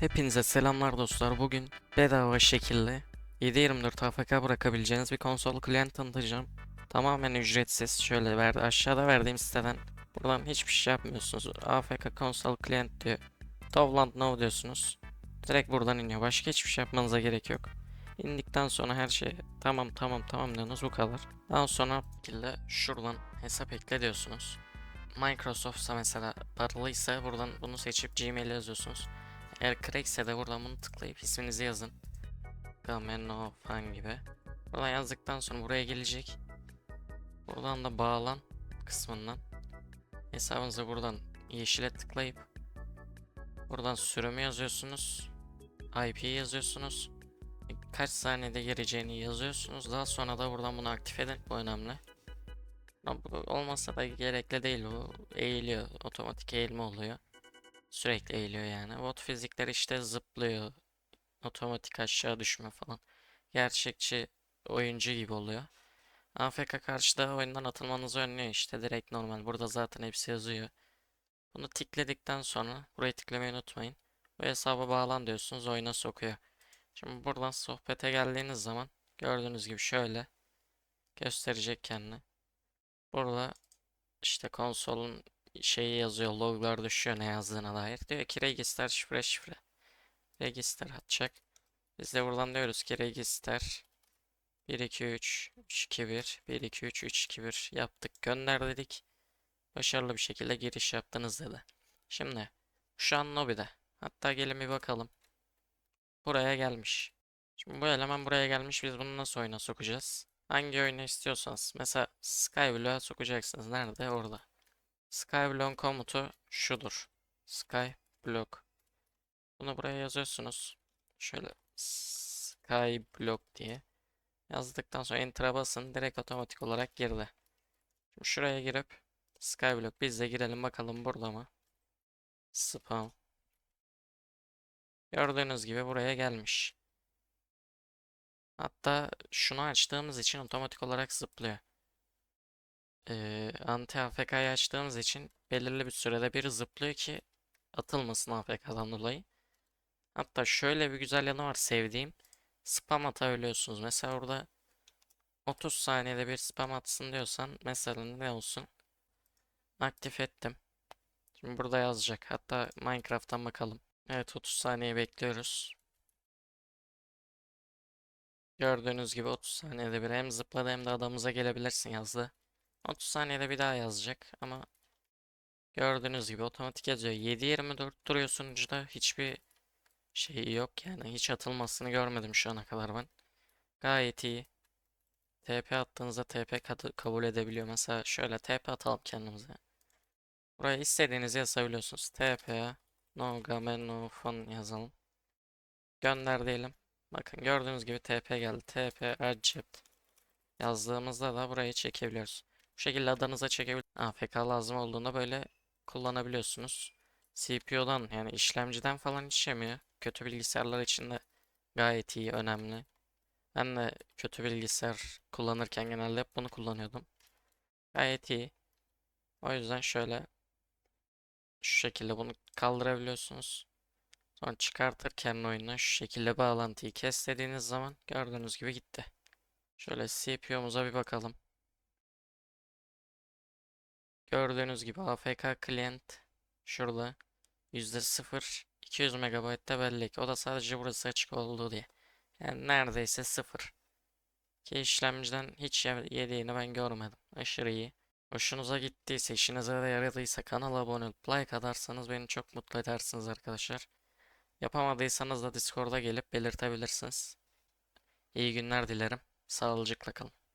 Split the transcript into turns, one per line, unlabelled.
Hepinize selamlar dostlar. Bugün bedava şekilde 7/24 AFK bırakabileceğiniz bir konsol client tanıtacağım. Tamamen ücretsiz. Şöyle verdi aşağıda verdiğim siteden buradan hiçbir şey yapmıyorsunuz. AFK konsol client diyor. Dovland Now diyorsunuz. Direkt buradan iniyor. Başka hiçbir şey yapmanıza gerek yok. İndikten sonra her şey tamam tamam tamam diyorsunuz bu kadar. Daha sonra şekilde şuradan hesap ekle diyorsunuz. Microsoft'sa mesela paralıysa buradan bunu seçip Gmail yazıyorsunuz. Eğer crackse de buradan bunu tıklayıp isminizi yazın. Gameno falan gibi. Buradan yazdıktan sonra buraya gelecek. Buradan da bağlan kısmından hesabınıza buradan yeşile tıklayıp buradan sürümü yazıyorsunuz. IP yazıyorsunuz. Kaç saniyede gireceğini yazıyorsunuz. Daha sonra da buradan bunu aktif edin. Bu önemli. Olmasa da gerekli değil. Bu eğiliyor. Otomatik eğilme oluyor. Sürekli eğiliyor yani. Bot fizikler işte zıplıyor. Otomatik aşağı düşme falan. Gerçekçi oyuncu gibi oluyor. AFK karşıda oyundan atılmanızı önlüyor işte. Direkt normal. Burada zaten hepsi yazıyor. Bunu tikledikten sonra burayı tiklemeyi unutmayın. Bu hesaba bağlan diyorsunuz. Oyuna sokuyor. Şimdi buradan sohbete geldiğiniz zaman gördüğünüz gibi şöyle gösterecek kendini. Burada işte konsolun şeyi yazıyor, loglar düşüyor ne yazdığına dair. Diyor ki register şifre şifre. Register atacak. Biz de buradan diyoruz ki register 1 2 3 3 2 1 1 2 3 3 2 1 yaptık gönder dedik. Başarılı bir şekilde giriş yaptınız dedi. Şimdi şu an lobide. Hatta gelin bir bakalım. Buraya gelmiş. Şimdi bu eleman buraya gelmiş. Biz bunu nasıl oyuna sokacağız? Hangi oyunu istiyorsanız. Mesela Skyblock'a sokacaksınız. Nerede? Orada. Skyblock komutu şudur. Skyblock. Bunu buraya yazıyorsunuz. Şöyle Skyblock diye. Yazdıktan sonra Enter'a basın. Direkt otomatik olarak girdi. Şimdi şuraya girip Skyblock biz de girelim bakalım burada mı? Spam. Gördüğünüz gibi buraya gelmiş. Hatta şunu açtığımız için otomatik olarak zıplıyor. Ee, anti AFK'yı açtığımız için belirli bir sürede bir zıplıyor ki atılmasın AFK'dan dolayı. Hatta şöyle bir güzel yanı var sevdiğim. Spam atabiliyorsunuz. Mesela orada 30 saniyede bir spam atsın diyorsan mesela ne olsun? Aktif ettim. Şimdi burada yazacak. Hatta Minecraft'tan bakalım. Evet 30 saniye bekliyoruz. Gördüğünüz gibi 30 saniyede bir hem zıpladı hem de adamıza gelebilirsin yazdı. 30 saniyede bir daha yazacak ama gördüğünüz gibi otomatik yazıyor. 7.24 duruyor sunucuda hiçbir şey yok yani hiç atılmasını görmedim şu ana kadar ben. Gayet iyi. TP attığınızda TP kabul edebiliyor. Mesela şöyle TP atalım kendimize. Buraya istediğinizi yazabiliyorsunuz. TP no game no fun yazalım. Gönder diyelim. Bakın gördüğünüz gibi TP geldi. TP accept. Yazdığımızda da burayı çekebiliyoruz. Şekilde adanıza çekebilir. AFK lazım olduğunda böyle kullanabiliyorsunuz. CPU'dan yani işlemciden falan hiç yemiyor. Kötü bilgisayarlar için de gayet iyi, önemli. Ben de kötü bilgisayar kullanırken genelde hep bunu kullanıyordum. Gayet iyi. O yüzden şöyle şu şekilde bunu kaldırabiliyorsunuz. Sonra çıkartırken oyunu şu şekilde bağlantıyı kes dediğiniz zaman gördüğünüz gibi gitti. Şöyle CPU'muza bir bakalım. Gördüğünüz gibi AFK client şurada %0 200 MB'de bellek. O da sadece burası açık olduğu diye. Yani neredeyse sıfır. Ki işlemciden hiç ye- yediğini ben görmedim. Aşırı iyi. Hoşunuza gittiyse, işinize de yaradıysa kanala abone olup like atarsanız beni çok mutlu edersiniz arkadaşlar. Yapamadıysanız da Discord'a gelip belirtebilirsiniz. İyi günler dilerim. Sağlıcakla kalın.